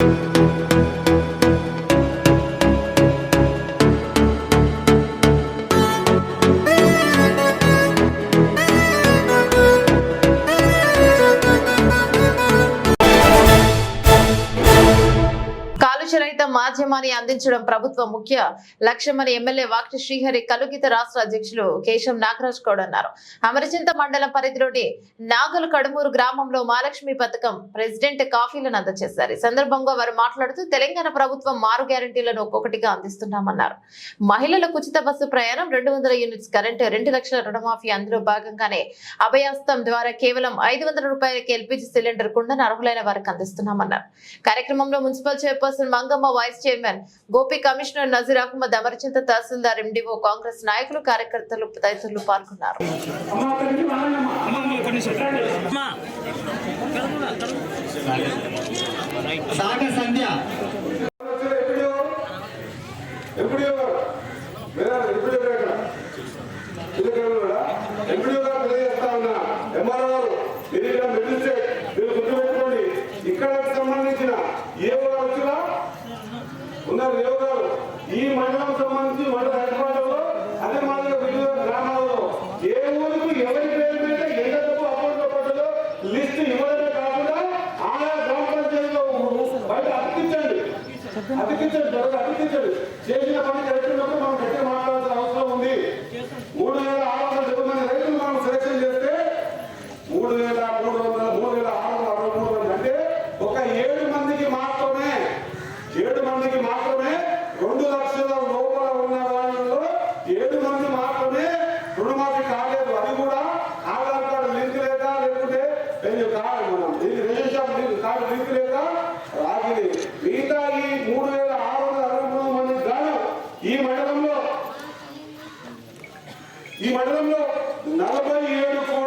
thank you మాధ్యమాన్ని అందించడం ప్రభుత్వ ముఖ్య లక్ష్యమని ఎమ్మెల్యే వాక్టి శ్రీహరి కలుగిత రాష్ట్ర అధ్యక్షులు కేశం నాగరాజ్ గౌడ్ అన్నారు. అమరచింత మండలం పరిధిలోని నాగల్ కడుమూరు గ్రామంలో మహాలక్ష్మి పథకం ప్రెసిడెంట్ కాఫీలను అందజేశారు ఈ సందర్భంగా వారు మాట్లాడుతూ తెలంగాణ ప్రభుత్వం మారు గ్యారంటీలను ఒక్కొక్కటిగా అందిస్తున్నామన్నారు. మహిళలకు ఉచిత బస్సు ప్రయాణం రెండు వందల యూనిట్స్ కరెంటు రెండు లక్షల రుణమాఫీ అందులో భాగంగానే అభయాస్తం ద్వారా కేవలం ఐదు వందల రూపాయలకి ఎల్పిజి సిలిండర్ కుండను అర్హులైన వారికి అందిస్తున్నామన్నారు. కార్యక్రమంలో municipal chairperson Mangamma vice chairman Gopi commissioner Nazeer Ahmed Amarchinta tahsildar MDO Congress నాయకులు కార్యకర్తలు తదితరులు పాల్గొన్నారు ఎప్పుడో ఎప్పుడో ఎప్పుడో అతికించండి త్వరగా అతికించండి. చేసిన పని కరెక్ట్ ఉన్నప్పుడు మనం గట్టిగా మాట్లాడాల్సిన అవసరం ఉంది. మూడు వేల ఆరు వందల డెబ్బై మంది రైతులు మనం సెలక్షన్ చేస్తే మూడు వేల మూడు వందల మూడు వేల ఆరు వందల అరవై మూడు మంది అంటే ఒక ఏడు మందికి మాత్రమే ఏడు మందికి మాత్రమే రెండు లక్షల లోపల ఉన్న వాళ్ళలో ఏడు మంది మాత్రమే రుణమాఫీ కాలేదు. అది కూడా ఆధార్ కార్డు లింక్ లేక లేకుంటే ఇది కాదు మనం. రేషన్ కార్డు లింక్ లేక రాగిది మిగతా ఈ మూడు వేల ఆరు వందల అరవై మూడు మంది గాను ఈ మండలంలో ఈ మండలంలో నలభై ఏడు కోట్ల